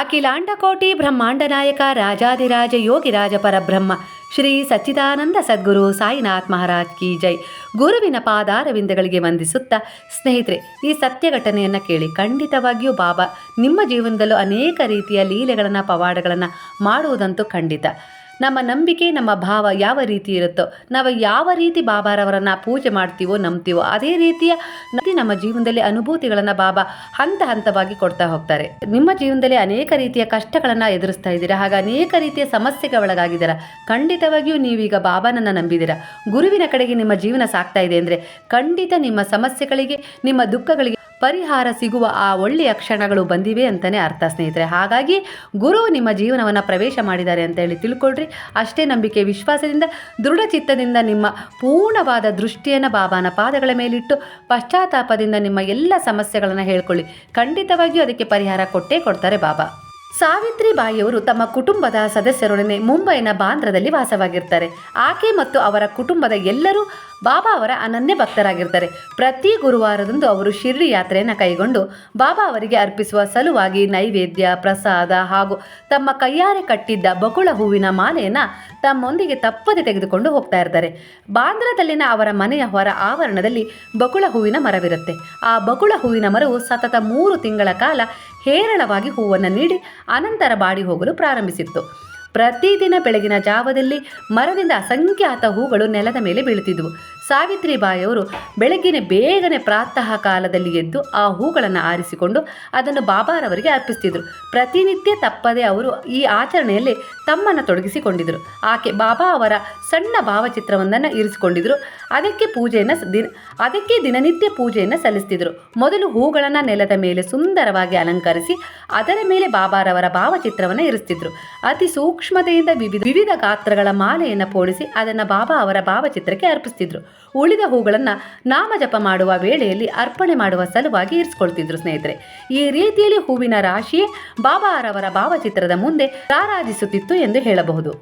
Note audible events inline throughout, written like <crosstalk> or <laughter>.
ಅಖಿಲಾಂಡಕೋಟಿ ಬ್ರಹ್ಮಾಂಡ ನಾಯಕ ರಾಜಾಧಿರಾಜ ಯೋಗಿರಾಜ ಪರಬ್ರಹ್ಮ, ಶ್ರೀ ಸಚ್ಚಿದಾನಂದ ಸದ್ಗುರು ಸಾಯಿನಾಥ್ ಮಹಾರಾಜ್ ಕಿ ಜೈ. ಗುರುವಿನ ಪಾದಾರವಿಂದಗಳಿಗೆ ವಂದಿಸುತ್ತಾ ಸ್ನೇಹಿತರೆ, ಈ ಸತ್ಯ ಘಟನೆಯನ್ನು ಕೇಳಿ ಖಂಡಿತವಾಗಿಯೂ ಬಾಬಾ ನಿಮ್ಮ ಜೀವನದಲ್ಲೂ ಅನೇಕ ರೀತಿಯ ಲೀಲೆಗಳನ್ನು, ಪವಾಡಗಳನ್ನು ಮಾಡುವುದಂತೂ ಖಂಡಿತ. ನಮ್ಮ ನಂಬಿಕೆ, ನಮ್ಮ ಭಾವ ಯಾವ ರೀತಿ ಇರುತ್ತೋ, ನಾವು ಯಾವ ರೀತಿ ಬಾಬಾರವರನ್ನು ಪೂಜೆ ಮಾಡ್ತೀವೋ, ನಂಬ್ತೀವೋ, ಅದೇ ರೀತಿಯ ನಮ್ಮ ಜೀವನದಲ್ಲಿ ಅನುಭೂತಿಗಳನ್ನು ಬಾಬಾ ಹಂತ ಹಂತವಾಗಿ ಕೊಡ್ತಾ ಹೋಗ್ತಾರೆ. ನಿಮ್ಮ ಜೀವನದಲ್ಲಿ ಅನೇಕ ರೀತಿಯ ಕಷ್ಟಗಳನ್ನು ಎದುರಿಸ್ತಾ ಇದ್ದೀರಾ? ಹಾಗೆ ಅನೇಕ ರೀತಿಯ ಸಮಸ್ಯೆಗೆ ಒಳಗಾಗಿದ್ದೀರಾ? ಖಂಡಿತವಾಗಿಯೂ ನೀವೀಗ ಬಾಬಾನನ್ನ ನಂಬಿದ್ದೀರಾ? ಗುರುವಿನ ಕಡೆಗೆ ನಿಮ್ಮ ಜೀವನ ಸಾಗ್ತಾ ಇದೆ ಅಂದ್ರೆ ಖಂಡಿತ ನಿಮ್ಮ ಸಮಸ್ಯೆಗಳಿಗೆ, ನಿಮ್ಮ ದುಃಖಗಳಿಗೆ ಪರಿಹಾರ ಸಿಗುವ ಆ ಒಳ್ಳೆಯ ಕ್ಷಣಗಳು ಬಂದಿವೆ ಅಂತಲೇ ಅರ್ಥ, ಸ್ನೇಹಿತರೆ. ಹಾಗಾಗಿ ಗುರು ನಿಮ್ಮ ಜೀವನವನ್ನು ಪ್ರವೇಶ ಮಾಡಿದ್ದಾರೆ ಅಂತ ಹೇಳಿ ತಿಳ್ಕೊಳ್ರಿ. ಅಷ್ಟೇ ನಂಬಿಕೆ, ವಿಶ್ವಾಸದಿಂದ ದೃಢಚಿತ್ತದಿಂದ ನಿಮ್ಮ ಪೂರ್ಣವಾದ ದೃಷ್ಟಿಯನ್ನು ಬಾಬಾನ ಪಾದಗಳ ಮೇಲಿಟ್ಟು ಪಶ್ಚಾತ್ತಾಪದಿಂದ ನಿಮ್ಮ ಎಲ್ಲ ಸಮಸ್ಯೆಗಳನ್ನು ಹೇಳ್ಕೊಳ್ಳಿ. ಖಂಡಿತವಾಗಿಯೂ ಅದಕ್ಕೆ ಪರಿಹಾರ ಕೊಟ್ಟೇ ಕೊಡ್ತಾರೆ ಬಾಬಾ. ಸಾವಿತ್ರಿ ಬಾಯಿಯವರು ತಮ್ಮ ಕುಟುಂಬದ ಸದಸ್ಯರೊಡನೆ ಮುಂಬೈನ ಬಾಂದ್ರದಲ್ಲಿ ವಾಸವಾಗಿರ್ತಾರೆ. ಆಕೆ ಮತ್ತು ಅವರ ಕುಟುಂಬದ ಎಲ್ಲರೂ ಬಾಬಾ ಅವರ ಅನನ್ಯ ಭಕ್ತರಾಗಿರ್ತಾರೆ. ಪ್ರತಿ ಗುರುವಾರದಂದು ಅವರು ಶಿರ್ಡಿ ಯಾತ್ರೆಯನ್ನು ಕೈಗೊಂಡು ಬಾಬಾ ಅವರಿಗೆ ಅರ್ಪಿಸುವ ಸಲುವಾಗಿ ನೈವೇದ್ಯ, ಪ್ರಸಾದ ಹಾಗೂ ತಮ್ಮ ಕೈಯಾರೆ ಕಟ್ಟಿದ್ದ ಬಕುಳ ಹೂವಿನ ಮಾಲೆಯನ್ನು ತಮ್ಮೊಂದಿಗೆ ತಪ್ಪದೆ ತೆಗೆದುಕೊಂಡು ಹೋಗ್ತಾ ಇರ್ತಾರೆ. ಬಾಂದ್ರದಲ್ಲಿನ ಅವರ ಮನೆಯ ಹೊರ ಆವರಣದಲ್ಲಿ ಬಕುಳ ಹೂವಿನ ಮರವಿರುತ್ತೆ. ಆ ಬಕುಳ ಹೂವಿನ ಮರವು ಸತತ ಮೂರು ತಿಂಗಳ ಕಾಲ ಹೇರಳವಾಗಿ ಹೂವನ್ನು ನೀಡಿ ಅನಂತರ ಬಾಡಿ ಹೋಗಲು ಪ್ರಾರಂಭಿಸಿತ್ತು. ಪ್ರತಿದಿನ ಬೆಳಗಿನ ಜಾವದಲ್ಲಿ ಮರದಿಂದ ಅಸಂಖ್ಯಾತ ಹೂಗಳು ನೆಲದ ಮೇಲೆ ಬೀಳುತ್ತಿದ್ದವು ಸಾವಿತ್ರಿಬಾಯಿಯವರು ಬೆಳಗ್ಗಿನ ಬೇಗನೆ ಪ್ರಾತಃ ಕಾಲದಲ್ಲಿ ಎದ್ದು ಆ ಹೂಗಳನ್ನು ಆರಿಸಿಕೊಂಡು ಅದನ್ನು ಬಾಬಾರವರಿಗೆ ಅರ್ಪಿಸ್ತಿದ್ರು. ಪ್ರತಿನಿತ್ಯ ತಪ್ಪದೆ ಅವರು ಈ ಆಚರಣೆಯಲ್ಲಿ ತಮ್ಮನ್ನು ತೊಡಗಿಸಿಕೊಂಡಿದ್ದರು ಆಕೆ ಬಾಬಾ ಅವರ ಸಣ್ಣ ಭಾವಚಿತ್ರವೊಂದನ್ನು ಇರಿಸಿಕೊಂಡಿದ್ದರು ಅದಕ್ಕೆ ಪೂಜೆಯನ್ನು ದಿನ, ಅದಕ್ಕೆ ದಿನನಿತ್ಯ ಪೂಜೆಯನ್ನು ಸಲ್ಲಿಸ್ತಿದ್ರು. ಮೊದಲು ಹೂಗಳನ್ನು ನೆಲದ ಮೇಲೆ ಸುಂದರವಾಗಿ ಅಲಂಕರಿಸಿ ಅದರ ಮೇಲೆ ಬಾಬಾರವರ ಭಾವಚಿತ್ರವನ್ನು ಇರಿಸ್ತಿದ್ರು. ಅತಿ ಸೂಕ್ಷ್ಮತೆಯಿಂದ ವಿವಿಧ ವಿವಿಧ ಗಾತ್ರಗಳ ಮಾಲೆಯನ್ನು ಪೋಣಿಸಿ ಅದನ್ನು ಬಾಬಾ ಅವರ ಭಾವಚಿತ್ರಕ್ಕೆ ಅರ್ಪಿಸ್ತಿದ್ರು. ಉಳಿದ ಹೂಗಳನ್ನು ನಾಮಜಪ ಮಾಡುವ ವೇಳೆಯಲ್ಲಿ ಅರ್ಪಣೆ ಮಾಡುವ ಸಲುವಾಗಿ ಇರಿಸ್ಕೊಳ್ತಿದ್ರು ಸ್ನೇಹಿತರೆ. ಈ ರೀತಿಯಲ್ಲಿ ಹೂವಿನ ರಾಶಿಯೇ ಬಾಬಾರವರ ಭಾವಚಿತ್ರದ ಮುಂದೆ ರಾರಾಜಿಸುತ್ತಿತ್ತು ಎಂದು ಹೇಳಬಹುದು.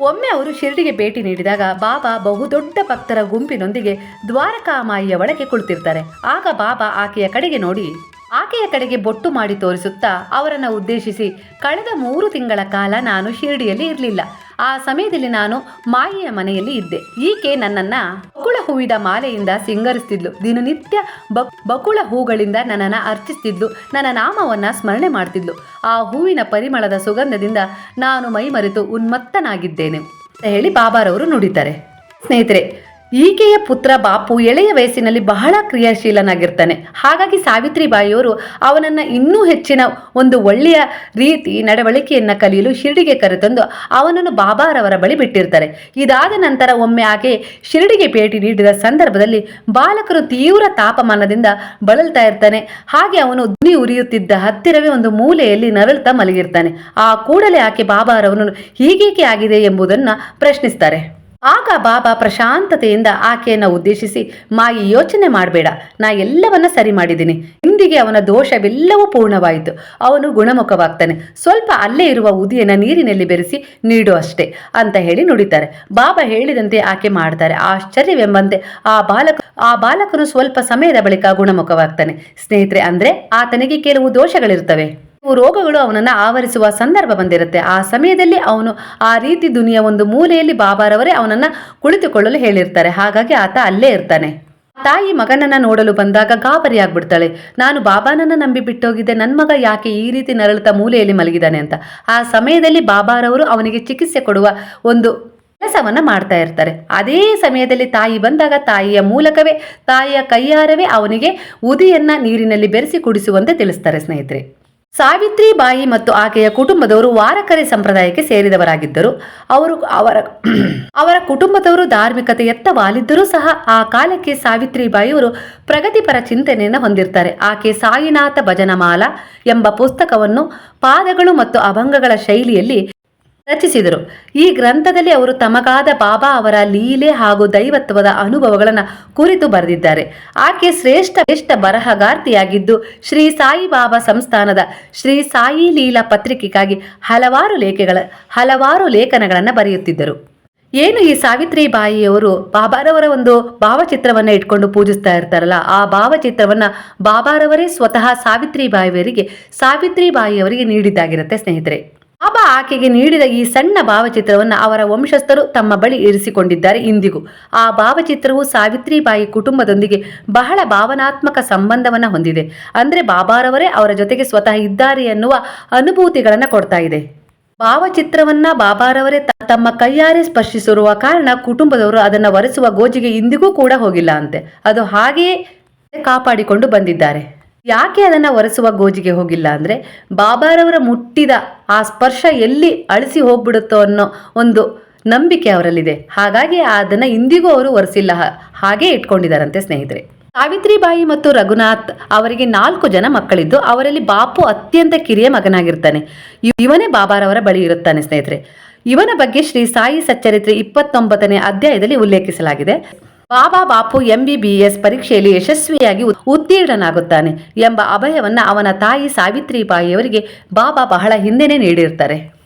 ಒಮ್ಮೆ ಅವರು ಶಿರಡಿಗೆ ಭೇಟಿ ನೀಡಿದಾಗ ಬಾಬಾ ಬಹುದೊಡ್ಡ ಭಕ್ತರ ಗುಂಪಿನೊಂದಿಗೆ ದ್ವಾರಕಾಮಾಯಿಯ ಒಳಗೆ ಕುಳಿತಿರ್ತಾರೆ. ಆಗ ಬಾಬಾ ಆಕೆಯ ಕಡೆಗೆ ನೋಡಿ ಆಕೆಯ ಕಡೆಗೆ ಬೊಟ್ಟು ಮಾಡಿ ತೋರಿಸುತ್ತಾ ಅವರನ್ನು ಉದ್ದೇಶಿಸಿ, ಕಳೆದ ಮೂರು ತಿಂಗಳ ಕಾಲ ನಾನು ಶಿರಡಿಯಲ್ಲಿ ಇರಲಿಲ್ಲ. ಆ ಸಮಯದಲ್ಲಿ ನಾನು ಮಾಯಿಯ ಮನೆಯಲ್ಲಿ ಇದ್ದೆ. ಈಕೆ ನನ್ನನ್ನು ಬಕುಳ ಹೂವಿದ ಮಾಲೆಯಿಂದ ಸಿಂಗರಿಸ್ತಿದ್ಲು. ದಿನನಿತ್ಯ ಬಕ್ ಬಕುಳ ಹೂಗಳಿಂದ ನನ್ನನ್ನು ಅರ್ಚಿಸ್ತಿದ್ಲು. ನನ್ನ ನಾಮವನ್ನು ಸ್ಮರಣೆ ಮಾಡ್ತಿದ್ಲು. ಆ ಹೂವಿನ ಪರಿಮಳದ ಸುಗಂಧದಿಂದ ನಾನು ಮೈಮರೆತು ಉನ್ಮತ್ತನಾಗಿದ್ದೇನೆ ಹೇಳಿ ಬಾಬಾರವರು ನುಡಿತಾರೆ. ಸ್ನೇಹಿತರೆ ಈಕೆಯ ಪುತ್ರ ಬಾಪು ಎಳೆಯ ವಯಸ್ಸಿನಲ್ಲಿ ಬಹಳ ಕ್ರಿಯಾಶೀಲನಾಗಿರ್ತಾನೆ. ಹಾಗಾಗಿ ಸಾವಿತ್ರಿಬಾಯಿಯವರು ಅವನನ್ನು ಇನ್ನೂ ಹೆಚ್ಚಿನ ಒಂದು ಒಳ್ಳೆಯ ರೀತಿ ನಡವಳಿಕೆಯನ್ನು ಕಲಿಯಲು ಶಿರಡಿಗೆ ಕರೆತಂದು ಅವನನ್ನು ಬಾಬಾರವರ ಬಳಿ ಬಿಟ್ಟಿರ್ತಾರೆ. ಇದಾದ ನಂತರ ಒಮ್ಮೆ ಆಕೆ ಶಿರಡಿಗೆ ಭೇಟಿ ನೀಡಿದ ಸಂದರ್ಭದಲ್ಲಿ ಬಾಲಕರು ತೀವ್ರ ತಾಪಮಾನದಿಂದ ಬಳಲ್ತಾ ಇರ್ತಾನೆ. ಹಾಗೆ ಅವನು ಧ್ವನಿ ಉರಿಯುತ್ತಿದ್ದ ಹತ್ತಿರವೇ ಒಂದು ಮೂಲೆಯಲ್ಲಿ ನರಳುತ್ತಾ ಮಲಗಿರ್ತಾನೆ. ಆ ಕೂಡಲೇ ಆಕೆ ಬಾಬಾರವನು ಹೀಗೇಕೆ ಆಗಿದೆ ಎಂಬುದನ್ನು ಪ್ರಶ್ನಿಸ್ತಾರೆ. ಆಗ ಬಾಬಾ ಪ್ರಶಾಂತತೆಯಿಂದ ಆಕೆಯನ್ನು ಉದ್ದೇಶಿಸಿ ಮಾಯಿ ಯೋಚನೆ ಮಾಡಬೇಡ. ನಾ ಎಲ್ಲವನ್ನ ಸರಿ ಮಾಡಿದ್ದೀನಿ. ಇಂದಿಗೆ ಅವನ ದೋಷವೆಲ್ಲವೂ ಪೂರ್ಣವಾಯಿತು. ಅವನು ಗುಣಮುಖವಾಗ್ತಾನೆ. ಸ್ವಲ್ಪ ಅಲ್ಲೇ ಇರುವ ಉದಿಯನ್ನು ನೀರಿನಲ್ಲಿ ಬೆರೆಸಿ ನೀಡು ಅಷ್ಟೇ ಅಂತ ಹೇಳಿ ನುಡಿತಾರೆ. ಬಾಬಾ ಹೇಳಿದಂತೆ ಆಕೆ ಮಾಡ್ತಾರೆ. ಆಶ್ಚರ್ಯವೆಂಬಂತೆ ಆ ಬಾಲಕ, ಆ ಬಾಲಕನು ಸ್ವಲ್ಪ ಸಮಯದ ಬಳಿಕ ಗುಣಮುಖವಾಗ್ತಾನೆ. ಸ್ನೇಹಿತರೆ, ಅಂದ್ರೆ ಆತನಿಗೆ ಕೆಲವು ದೋಷಗಳಿರ್ತವೆ. ರೋಗಗಳು ಅವನನ್ನು ಆವರಿಸುವ ಸಂದರ್ಭ ಬಂದಿರುತ್ತೆ. ಆ ಸಮಯದಲ್ಲಿ ಅವನು ಆ ರೀತಿ ದುನಿಯ ಒಂದು ಮೂಲೆಯಲ್ಲಿ ಬಾಬಾರವರೇ ಅವನನ್ನು ಕುಳಿತುಕೊಳ್ಳಲು ಹೇಳಿರ್ತಾರೆ. ಹಾಗಾಗಿ ಆತ ಅಲ್ಲೇ ಇರ್ತಾನೆ. ತಾಯಿ ಮಗನನ್ನ ನೋಡಲು ಬಂದಾಗ ಗಾಬರಿ ಆಗ್ಬಿಡ್ತಾಳೆ ನಾನು ಬಾಬಾನನ್ನ ನಂಬಿ ಬಿಟ್ಟೋಗಿದ್ದೆ ನನ್ನ ಮಗ ಯಾಕೆ ಈ ರೀತಿ ನರಳುತ್ತಾ ಮೂಲೆಯಲ್ಲಿ ಮಲಗಿದ್ದಾನೆ ಅಂತ. ಆ ಸಮಯದಲ್ಲಿ ಬಾಬಾರವರು ಅವನಿಗೆ ಚಿಕಿತ್ಸೆ ಕೊಡುವ ಒಂದು ಕೆಲಸವನ್ನ ಮಾಡ್ತಾ ಇರ್ತಾರೆ. ಅದೇ ಸಮಯದಲ್ಲಿ ತಾಯಿ ಬಂದಾಗ ತಾಯಿಯ ಮೂಲಕವೇ, ತಾಯಿಯ ಕೈಯಾರವೇ ಅವನಿಗೆ ಉದಿಯನ್ನ ನೀರಿನಲ್ಲಿ ಬೆರೆಸಿ ಕುಡಿಸುವಂತೆ ತಿಳಿಸ್ತಾರೆ ಸ್ನೇಹಿತರೆ. ಸಾವಿತ್ರಿ ಬಾಯಿ ಮತ್ತು ಆಕೆಯ ಕುಟುಂಬದವರು ವಾರಕರಿ ಸಂಪ್ರದಾಯಕ್ಕೆ ಸೇರಿದವರಾಗಿದ್ದರು. ಅವರು ಅವರ <clears throat> ಅವರ ಕುಟುಂಬದವರು ಧಾರ್ಮಿಕತೆಯತ್ತ ವಾಲಿದ್ದರೂ ಸಹ ಆ ಕಾಲಕ್ಕೆ ಸಾವಿತ್ರಿ ಬಾಯಿಯವರು ಪ್ರಗತಿಪರ ಚಿಂತನೆಯನ್ನು ಹೊಂದಿರ್ತಾರೆ. ಆಕೆ ಸಾಯಿನಾಥ ಭಜನಮಾಲ ಎಂಬ ಪುಸ್ತಕವನ್ನು ಪಾದಗಳು ಮತ್ತು ಅಭಂಗಗಳ ಶೈಲಿಯಲ್ಲಿ ರಚಿಸಿದರು. ಈ ಗ್ರಂಥದಲ್ಲಿ ಅವರು ತಮಗಾದ ಬಾಬಾ ಅವರ ಲೀಲೆ ಹಾಗೂ ದೈವತ್ವದ ಅನುಭವಗಳನ್ನು ಕುರಿತು ಬರೆದಿದ್ದಾರೆ. ಆಕೆ ಶ್ರೇಷ್ಠ ಶ್ರೇಷ್ಠ ಬರಹಗಾರ್ತಿಯಾಗಿದ್ದು, ಶ್ರೀ ಸಾಯಿಬಾಬಾ ಸಂಸ್ಥಾನದ ಶ್ರೀ ಸಾಯಿ ಲೀಲಾ ಪತ್ರಿಕೆಗಾಗಿ ಹಲವಾರು ಲೇಖೆಗಳ, ಹಲವಾರು ಲೇಖನಗಳನ್ನು ಬರೆಯುತ್ತಿದ್ದರು. ಏನು ಈ ಸಾವಿತ್ರಿ ಬಾಯಿಯವರು ಬಾಬಾರವರ ಒಂದು ಭಾವಚಿತ್ರವನ್ನು ಇಟ್ಕೊಂಡು ಪೂಜಿಸ್ತಾ ಇರ್ತಾರಲ್ಲ, ಆ ಭಾವಚಿತ್ರವನ್ನ ಬಾಬಾರವರೇ ಸ್ವತಃ ಸಾವಿತ್ರಿ ಬಾಯಿಯವರಿಗೆ ಸಾವಿತ್ರಿ ಬಾಯಿಯವರಿಗೆ ನೀಡಿದ್ದಾಗಿರುತ್ತೆ ಸ್ನೇಹಿತರೆ. ಬಾಬಾ ಆಕೆಗೆ ನೀಡಿದ ಈ ಸಣ್ಣ ಭಾವಚಿತ್ರವನ್ನು ಅವರ ವಂಶಸ್ಥರು ತಮ್ಮ ಬಳಿ ಇರಿಸಿಕೊಂಡಿದ್ದಾರೆ ಇಂದಿಗೂ. ಆ ಭಾವಚಿತ್ರವು ಸಾವಿತ್ರಿಬಾಯಿ ಕುಟುಂಬದೊಂದಿಗೆ ಬಹಳ ಭಾವನಾತ್ಮಕ ಸಂಬಂಧವನ್ನು ಹೊಂದಿದೆ. ಅಂದರೆ ಬಾಬಾರವರೇ ಅವರ ಜೊತೆಗೆ ಸ್ವತಃ ಇದ್ದಾರೆ ಎನ್ನುವ ಅನುಭೂತಿಗಳನ್ನು ಕೊಡ್ತಾ ಇದೆ. ಭಾವಚಿತ್ರವನ್ನ ಬಾಬಾರವರೇ ತಮ್ಮ ಕೈಯಾರೆ ಸ್ಪರ್ಶಿಸಿರುವ ಕಾರಣ ಕುಟುಂಬದವರು ಅದನ್ನು ಒರೆಸುವ ಗೋಜಿಗೆ ಇಂದಿಗೂ ಕೂಡ ಹೋಗಿಲ್ಲ ಅಂತೆ. ಅದು ಹಾಗೆಯೇ ಕಾಪಾಡಿಕೊಂಡು ಬಂದಿದ್ದಾರೆ. ಯಾಕೆ ಅದನ್ನ ಒರೆಸುವ ಗೋಜಿಗೆ ಹೋಗಿಲ್ಲ ಅಂದ್ರೆ ಬಾಬಾರವರ ಮುಟ್ಟಿದ ಆ ಸ್ಪರ್ಶ ಎಲ್ಲಿ ಅಳಿಸಿ ಹೋಗ್ಬಿಡುತ್ತೋ ಅನ್ನೋ ಒಂದು ನಂಬಿಕೆ ಅವರಲ್ಲಿದೆ. ಹಾಗಾಗಿ ಅದನ್ನ ಇಂದಿಗೂ ಅವರು ಒರೆಸಿಲ್ಲ. ಹಾಗೆ ಇಟ್ಕೊಂಡಿದ್ದಾರಂತೆ ಸ್ನೇಹಿತರೆ. ಸಾವಿತ್ರಿಬಾಯಿ ಮತ್ತು ರಘುನಾಥ್ ಅವರಿಗೆ ನಾಲ್ಕು ಜನ ಮಕ್ಕಳಿದ್ದು, ಅವರಲ್ಲಿ ಬಾಪು ಅತ್ಯಂತ ಕಿರಿಯ ಮಗನಾಗಿರ್ತಾನೆ. ಇವ್- ಇವನೇ ಬಾಬಾರವರ ಬಳಿ ಇರುತ್ತಾನೆ ಸ್ನೇಹಿತರೆ. ಇವನ ಬಗ್ಗೆ ಶ್ರೀ ಸಾಯಿ ಸಚ್ಚರಿತ್ರೆ ಇಪ್ಪತ್ತೊಂಬತ್ತನೇ ಅಧ್ಯಾಯದಲ್ಲಿ ಉಲ್ಲೇಖಿಸಲಾಗಿದೆ. ಬಾಬಾ ಬಾಪು ಎಂಬಿಬಿಎಸ್ ಪರೀಕ್ಷೆಯಲ್ಲಿ ಯಶಸ್ವಿಯಾಗಿ ಉತ್- ಉತ್ತೀರ್ಣನಾಗುತ್ತಾನೆ ಎಂಬ ಅಭಯವನ್ನ ಅವನ ತಾಯಿ ಸಾವಿತ್ರಿಬಾಯಿಯವರಿಗೆ ಬಾಬಾ ಬಹಳ ಹಿಂದೆನೆ ನೀಡಿರ್ತಾರೆ.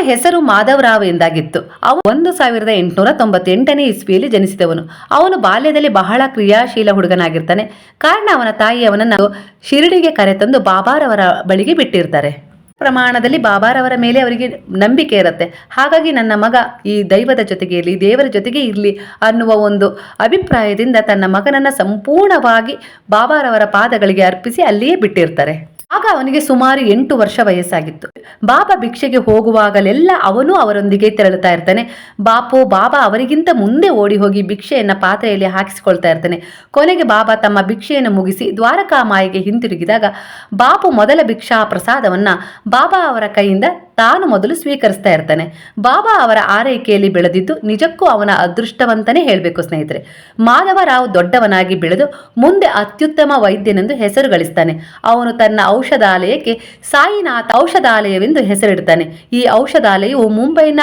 ಹೆಸರು ಮಾಧವರಾವ್ ಎಂದಾಗಿತ್ತು. ಅವನು ಒಂದು ಸಾವಿರದ ಎಂಟುನೂರ ತೊಂಬತ್ತೆಂಟನೇ ಇಸ್ವಿಯಲ್ಲಿ ಜನಿಸಿದವನು. ಅವನು ಬಾಲ್ಯದಲ್ಲಿ ಬಹಳ ಕ್ರಿಯಾಶೀಲ ಹುಡುಗನಾಗಿರ್ತಾನೆ. ಕಾರಣ ಅವನ ತಾಯಿ ಅವನನ್ನು ಶಿರಡಿಗೆ ಕರೆತಂದು ಬಾಬಾರವರ ಬಳಿಗೆ ಬಿಟ್ಟಿರ್ತಾರೆ. ಪ್ರಮಾಣದಲ್ಲಿ ಬಾಬಾರವರ ಮೇಲೆ ಅವರಿಗೆ ನಂಬಿಕೆ ಇರುತ್ತೆ. ಹಾಗಾಗಿ ನನ್ನ ಮಗ ಈ ದೈವದ ಜೊತೆಗೆ ಇರಲಿ, ದೇವರ ಜೊತೆಗೆ ಇರಲಿ ಅನ್ನುವ ಒಂದು ಅಭಿಪ್ರಾಯದಿಂದ ತನ್ನ ಮಗನನ್ನು ಸಂಪೂರ್ಣವಾಗಿ ಬಾಬಾರವರ ಪಾದಗಳಿಗೆ ಅರ್ಪಿಸಿ ಅಲ್ಲಿಯೇ ಬಿಟ್ಟಿರ್ತಾರೆ. ಆಗ ಅವನಿಗೆ ಸುಮಾರು ಎಂಟು ವರ್ಷ ವಯಸ್ಸಾಗಿತ್ತು. ಬಾಬಾ ಭಿಕ್ಷೆಗೆ ಹೋಗುವಾಗಲೆಲ್ಲ ಅವನು ಅವರೊಂದಿಗೆ ತೆರಳುತ್ತಾ ಇರ್ತಾನೆ. ಬಾಪು, ಬಾಬಾ ಅವರಿಗಿಂತ ಮುಂದೆ ಓಡಿ ಹೋಗಿ ಭಿಕ್ಷೆಯನ್ನ ಪಾತ್ರೆಯಲ್ಲಿ ಹಾಕಿಸಿಕೊಳ್ತಾ ಇರ್ತಾನೆ. ಕೊನೆಗೆ ಬಾಬಾ ತಮ್ಮ ಭಿಕ್ಷೆಯನ್ನು ಮುಗಿಸಿ ದ್ವಾರಕಾಮಾಯಿಗೆ ಹಿಂತಿರುಗಿದಾಗ, ಬಾಪು ಮೊದಲ ಭಿಕ್ಷಾ ಪ್ರಸಾದವನ್ನ ಬಾಬಾ ಅವರ ಕೈಯಿಂದ ತಾನು ಮೊದಲು ಸ್ವೀಕರಿಸ್ತಾ ಇರ್ತಾನೆ. ಬಾಬಾ ಅವರ ಆರೈಕೆಯಲ್ಲಿ ಬೆಳೆದಿದ್ದು ನಿಜಕ್ಕೂ ಅವನ ಅದೃಷ್ಟವಂತನೇ ಹೇಳಬೇಕು ಸ್ನೇಹಿತರೆ. ಮಾಧವರಾವ್ ದೊಡ್ಡವನಾಗಿ ಬೆಳೆದು ಮುಂದೆ ಅತ್ಯುತ್ತಮ ವೈದ್ಯನೆಂದು ಹೆಸರು ಗಳಿಸ್ತಾನೆ ಅವನು ತನ್ನ ಔಷಧಾಲಯಕ್ಕೆ ಸಾಯಿನಾಥ್ ಔಷಧಾಲಯವೆಂದು ಹೆಸರಿಡ್ತಾನೆ. ಈ ಔಷಧಾಲಯವು ಮುಂಬೈನ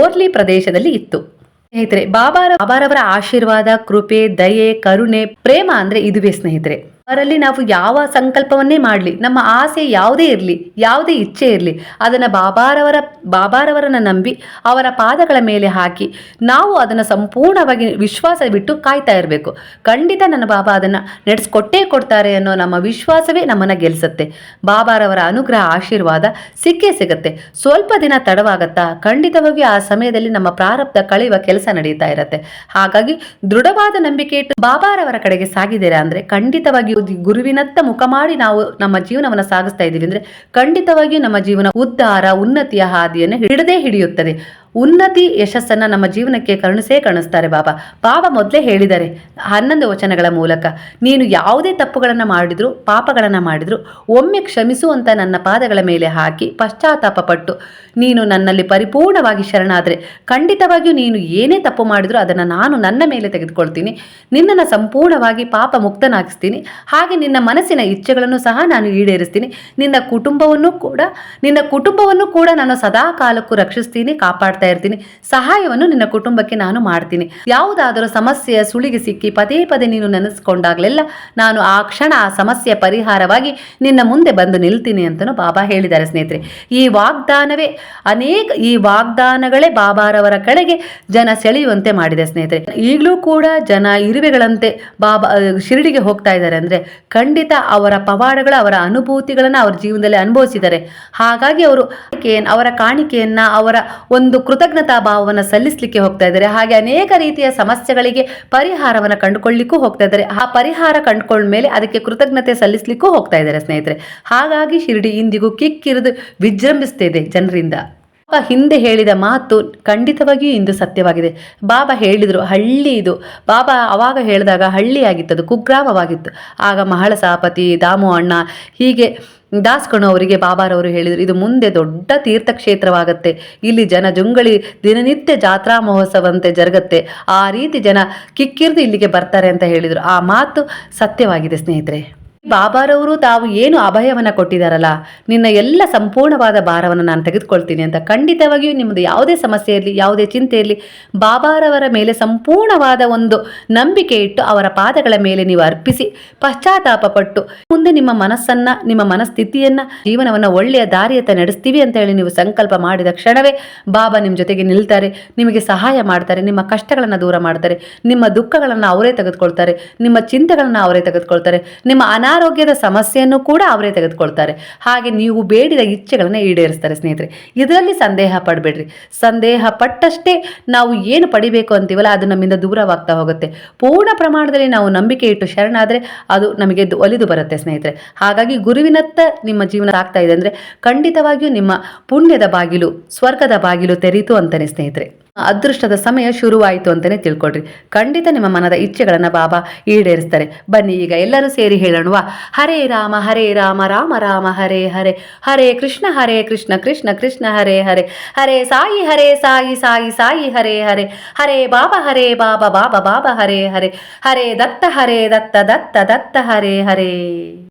ಓರ್ಲಿ ಪ್ರದೇಶದಲ್ಲಿ ಇತ್ತು. ಸ್ನೇಹಿತರೆ, ಬಾಬಾರ, ಬಾಬಾರವರ ಆಶೀರ್ವಾದ, ಕೃಪೆ, ದಯೆ, ಕರುಣೆ, ಪ್ರೇಮ ಅಂದ್ರೆ ಇದುವೇ ಸ್ನೇಹಿತರೆ. ಅವರಲ್ಲಿ ನಾವು ಯಾವ ಸಂಕಲ್ಪವನ್ನೇ ಮಾಡಲಿ, ನಮ್ಮ ಆಸೆ ಯಾವುದೇ ಇರಲಿ, ಯಾವುದೇ ಇಚ್ಛೆ ಇರಲಿ, ಅದನ್ನು ಬಾಬಾರವರ, ಬಾಬಾರವರನ್ನ ನಂಬಿ ಅವರ ಪಾದಗಳ ಮೇಲೆ ಹಾಕಿ ನಾವು ಅದನ್ನು ಸಂಪೂರ್ಣವಾಗಿ ವಿಶ್ವಾಸ ಬಿಟ್ಟು ಕಾಯ್ತಾ ಇರಬೇಕು. ಖಂಡಿತ ನನ್ನ ಬಾಬಾ ಅದನ್ನು ನಡೆಸ್ಕೊಟ್ಟೇ ಕೊಡ್ತಾರೆ ಅನ್ನೋ ನಮ್ಮ ವಿಶ್ವಾಸವೇ ನಮ್ಮನ್ನು ಗೆಲ್ಲಿಸುತ್ತೆ ಬಾಬಾರವರ ಅನುಗ್ರಹ, ಆಶೀರ್ವಾದ ಸಿಕ್ಕೇ ಸಿಗುತ್ತೆ. ಸ್ವಲ್ಪ ದಿನ ತಡವಾಗತ್ತಾ ಖಂಡಿತವಾಗಿ ಆ ಸಮಯದಲ್ಲಿ ನಮ್ಮ ಪ್ರಾರಬ್ಧ ಕಳೆಯುವ ಕೆಲಸ ನಡೆಯುತ್ತಾ ಇರುತ್ತೆ. ಹಾಗಾಗಿ ದೃಢವಾದ ನಂಬಿಕೆ ಇಟ್ಟು ಬಾಬಾರವರ ಕಡೆಗೆ ಸಾಗಿದ್ದೀರಾ ಅಂದರೆ ಖಂಡಿತವಾಗಿಯೂ ದಿ- ಗುರುವಿನತ್ತ ಮುಖ ಮಾಡಿ ನಾವು ನಮ್ಮ ಜೀವನವನ್ನು ಸಾಗಿಸ್ತಾ ಇದ್ದೀವಿ. ಅಂದ್ರೆ ಖಂಡಿತವಾಗಿಯೂ ನಮ್ಮ ಜೀವನ ಉದ್ಧಾರ, ಉನ್ನತಿಯ ಹಾದಿಯನ್ನು ಹಿಡದೇ ಹಿಡಿಯುತ್ತದೆ. ಉನ್ನತಿ ಯಶಸ್ಸನ್ನು ನಮ್ಮ ಜೀವನಕ್ಕೆ ಕರುಣಿಸೇ ಕಾಣಿಸ್ತಾರೆ ಬಾಬಾ. ಪಾಪ ಮೊದಲೇ ಹೇಳಿದ್ದಾರೆ ಹನ್ನೊಂದು ವಚನಗಳ ಮೂಲಕ, ನೀನು ಯಾವುದೇ ತಪ್ಪುಗಳನ್ನು ಮಾಡಿದ್ರು, ಪಾಪಗಳನ್ನು ಮಾಡಿದ್ರು, ಒಮ್ಮೆ ಕ್ಷಮಿಸು ಅಂತ ನನ್ನ ಪಾದಗಳ ಮೇಲೆ ಹಾಕಿ ಪಶ್ಚಾತ್ತಾಪ ಪಟ್ಟು, ನೀನು ನನ್ನಲ್ಲಿ ಪರಿಪೂರ್ಣವಾಗಿ ಶರಣಾದರೆ, ಖಂಡಿತವಾಗಿಯೂ ನೀನು ಏನೇ ತಪ್ಪು ಮಾಡಿದ್ರು ಅದನ್ನು ನಾನು ನನ್ನ ಮೇಲೆ ತೆಗೆದುಕೊಳ್ತೀನಿ, ನಿನ್ನನ್ನು ಸಂಪೂರ್ಣವಾಗಿ ಪಾಪ ಮುಕ್ತನಾಗಿಸ್ತೀನಿ ಹಾಗೆ ನಿನ್ನ ಮನಸ್ಸಿನ ಇಚ್ಛೆಗಳನ್ನು ಸಹ ನಾನು ಈಡೇರಿಸ್ತೀನಿ, ನಿನ್ನ ಕುಟುಂಬವನ್ನು ಕೂಡ, ನಿನ್ನ ಕುಟುಂಬವನ್ನು ಕೂಡ ನಾನು ಸದಾ ಕಾಲಕ್ಕೂ ರಕ್ಷಿಸ್ತೀನಿ ಕಾಪಾಡ್ತಾ ಇರ್ತೀನಿ. ಸಹಾಯವನ್ನು ನಿನ್ನ ಕುಟುಂಬಕ್ಕೆ ನಾನು ಮಾಡ್ತೀನಿ. ಯಾವುದಾದರೂ ಸಮಸ್ಯೆಯ ಸುಳಿಗೆ ಸಿಕ್ಕಿ ಪದೇ ಪದೇ ನೀನು ನೆನೆಸ್ಕೊಂಡಾಗಲೆಲ್ಲ ನಾನು ಆ ಕ್ಷಣ ಆ ಸಮಸ್ಯೆ ಪರಿಹಾರವಾಗಿ ನಿನ್ನ ಮುಂದೆ ಬಂದು ನಿಲ್ತೀನಿ ಅಂತಲೂ ಬಾಬಾ ಹೇಳಿದ್ದಾರೆ ಸ್ನೇಹಿತರೆ. ಈ ವಾಗ್ದಾನವೇ ಅನೇಕ ಈ ವಾಗ್ದಾನಗಳೇ ಬಾಬಾರವರ ಕಡೆಗೆ ಜನ ಸೆಳೆಯುವಂತೆ ಮಾಡಿದೆ ಸ್ನೇಹಿತರೆ. ಈಗಲೂ ಕೂಡ ಜನ ಇರುವೆಗಳಂತೆ ಬಾಬಾ ಶಿರಡಿಗೆ ಹೋಗ್ತಾ ಇದ್ದಾರೆ ಅಂದ್ರೆ ಖಂಡಿತ ಅವರ ಪವಾಡಗಳ, ಅವರ ಅನುಭೂತಿಗಳನ್ನು ಅವರ ಜೀವನದಲ್ಲಿ ಅನುಭವಿಸಿದ್ದಾರೆ. ಹಾಗಾಗಿ ಅವರು ಅವರ ಕಾಣಿಕೆಯನ್ನ, ಅವರ ಒಂದು ಕೃತಜ್ಞತಾ ಭಾವವನ್ನು ಸಲ್ಲಿಸಲಿಕ್ಕೆ ಹೋಗ್ತಾ ಇದ್ದಾರೆ. ಹಾಗೆ ಅನೇಕ ರೀತಿಯ ಸಮಸ್ಯೆಗಳಿಗೆ ಪರಿಹಾರವನ್ನು ಕಂಡುಕೊಳ್ಳಿಕ್ಕೂ ಹೋಗ್ತಾ ಇದ್ದಾರೆ. ಆ ಪರಿಹಾರ ಕಂಡುಕೊಂಡ ಮೇಲೆ ಅದಕ್ಕೆ ಕೃತಜ್ಞತೆ ಸಲ್ಲಿಸಲಿಕ್ಕೂ ಹೋಗ್ತಾ ಇದ್ದಾರೆ ಸ್ನೇಹಿತರೆ. ಹಾಗಾಗಿ ಶಿರಡಿ ಇಂದಿಗೂ ಕಿಕ್ಕಿರಿದು ವಿಜೃಂಭಿಸ್ತಿದೆ ಜನರಿಂದ. ಬಾಬಾ ಹಿಂದೆ ಹೇಳಿದ ಮಾತು ಖಂಡಿತವಾಗಿಯೂ ಇಂದು ಸತ್ಯವಾಗಿದೆ. ಬಾಬಾ ಹೇಳಿದರು ಹಳ್ಳಿ ಇದು. ಬಾಬಾ ಅವಾಗ ಹೇಳಿದಾಗ ಹಳ್ಳಿಯಾಗಿತ್ತು, ಅದು ಕುಗ್ರಾಮವಾಗಿತ್ತು. ಆಗ ಮಹಳ ಸಾಪತಿ ದಾಮು ಅಣ್ಣ ಹೀಗೆ ದಾಸ್ಕಣು ಅವರಿಗೆ ಬಾಬಾರವರು ಹೇಳಿದರು, ಇದು ಮುಂದೆ ದೊಡ್ಡ ತೀರ್ಥಕ್ಷೇತ್ರವಾಗುತ್ತೆ. ಇಲ್ಲಿ ಜನ ಜುಂಗಳಿ ದಿನನಿತ್ಯ ಜಾತ್ರಾ ಮಹೋತ್ಸವಂತೆ ಜರುಗತ್ತೆ. ಆ ರೀತಿ ಜನ ಕಿಕ್ಕಿರಿದು ಇಲ್ಲಿಗೆ ಬರ್ತಾರೆ ಅಂತ ಹೇಳಿದರು. ಆ ಮಾತು ಸತ್ಯವಾಗಿದೆ ಸ್ನೇಹಿತರೆ. ಬಾಬಾರವರು ತಾವು ಏನು ಅಭಯವನ್ನು ಕೊಟ್ಟಿದ್ದಾರಲ್ಲ ನಿನ್ನ ಎಲ್ಲ ಸಂಪೂರ್ಣವಾದ ಭಾರವನ್ನು ನಾನು ತೆಗೆದುಕೊಳ್ತೀನಿ ಅಂತ ಖಂಡಿತವಾಗಿಯೂ ನಿಮ್ಮದು ಯಾವುದೇ ಸಮಸ್ಯೆ ಇರಲಿ, ಯಾವುದೇ ಚಿಂತೆ ಇರಲಿ, ಬಾಬಾರವರ ಮೇಲೆ ಸಂಪೂರ್ಣವಾದ ಒಂದು ನಂಬಿಕೆ ಇಟ್ಟು ಅವರ ಪಾದಗಳ ಮೇಲೆ ನೀವು ಅರ್ಪಿಸಿ ಪಶ್ಚಾತ್ತಾಪ ಪಟ್ಟು ಮುಂದೆ ನಿಮ್ಮ ಮನಸ್ಸನ್ನ, ನಿಮ್ಮ ಮನಸ್ಥಿತಿಯನ್ನ, ಜೀವನವನ್ನು ಒಳ್ಳೆಯ ದಾರಿಯತ್ತ ನಡೆಸ್ತೀವಿ ಅಂತ ಹೇಳಿ ನೀವು ಸಂಕಲ್ಪ ಮಾಡಿದ ಕ್ಷಣವೇ ಬಾಬಾ ನಿಮ್ಮ ಜೊತೆಗೆ ನಿಲ್ತಾರೆ, ನಿಮಗೆ ಸಹಾಯ ಮಾಡ್ತಾರೆ, ನಿಮ್ಮ ಕಷ್ಟಗಳನ್ನು ದೂರ ಮಾಡ್ತಾರೆ, ನಿಮ್ಮ ದುಃಖಗಳನ್ನು ಅವರೇ ತೆಗೆದುಕೊಳ್ತಾರೆ, ನಿಮ್ಮ ಚಿಂತೆಗಳನ್ನು ಅವರೇ ತೆಗೆದುಕೊಳ್ತಾರೆ, ನಿಮ್ಮ ಅನಾರೋಗ್ಯದ ಸಮಸ್ಯೆಯನ್ನು ಕೂಡ ಅವರೇ ತೆಗೆದುಕೊಳ್ತಾರೆ. ಹಾಗೆ ನೀವು ಬೇಡಿದ ಇಚ್ಛೆಗಳನ್ನು ಈಡೇರಿಸ್ತಾರೆ ಸ್ನೇಹಿತರೆ. ಇದರಲ್ಲಿ ಸಂದೇಹ ಪಡಬೇಡ್ರಿ. ಸಂದೇಹ ಪಟ್ಟಷ್ಟೇ ನಾವು ಏನು ಪಡಿಬೇಕು ಅಂತೀವಲ್ಲ, ಅದು ನಮ್ಮಿಂದ ದೂರವಾಗ್ತಾ ಹೋಗುತ್ತೆ. ಪೂರ್ಣ ಪ್ರಮಾಣದಲ್ಲಿ ನಾವು ನಂಬಿಕೆ ಇಟ್ಟು ಶರಣಾದರೆ ಅದು ನಮಗೆ ಒಲಿದು ಬರುತ್ತೆ ಸ್ನೇಹಿತರೆ. ಹಾಗಾಗಿ ಗುರುವಿನತ್ತ ನಿಮ್ಮ ಜೀವನ ಆಗ್ತಾ ಇದೆ ಅಂದರೆ ಖಂಡಿತವಾಗಿಯೂ ನಿಮ್ಮ ಪುಣ್ಯದ ಬಾಗಿಲು, ಸ್ವರ್ಗದ ಬಾಗಿಲು ತೆರೀತು ಅಂತಾನೆ ಸ್ನೇಹಿತರೆ. ಅದೃಷ್ಟದ ಸಮಯ ಶುರುವಾಯಿತು ಅಂತಲೇ ತಿಳ್ಕೊಳ್ರಿ. ಖಂಡಿತ ನಿಮ್ಮ ಮನದ ಇಚ್ಛೆಗಳನ್ನು ಬಾಬಾ ಈಡೇರಿಸ್ತಾರೆ. ಬನ್ನಿ ಈಗ ಎಲ್ಲರೂ ಸೇರಿ ಹೇಳೋಣವಾ? ಹರೇ ರಾಮ ಹರೇ ರಾಮ ರಾಮ ರಾಮ, ಹರೇ ಹರೇ. ಹರೇ ಕೃಷ್ಣ ಹರೇ ಕೃಷ್ಣ ಕೃಷ್ಣ ಕೃಷ್ಣ, ಹರೇ ಹರೇ. ಹರೇ ಸಾಯಿ ಹರೇ ಸಾಯಿ ಸಾಯಿ ಸಾಯಿ, ಹರೇ ಹರೇ. ಹರೇ ಬಾಬಾ ಹರೇ ಬಾಬಾ ಬಾಬಾ ಬಾಬಾ, ಹರೇ ಹರೇ. ಹರೇ ದತ್ತ ಹರೇ ದತ್ತ ದತ್ತ ದತ್ತ, ಹರೇ ಹರೇ.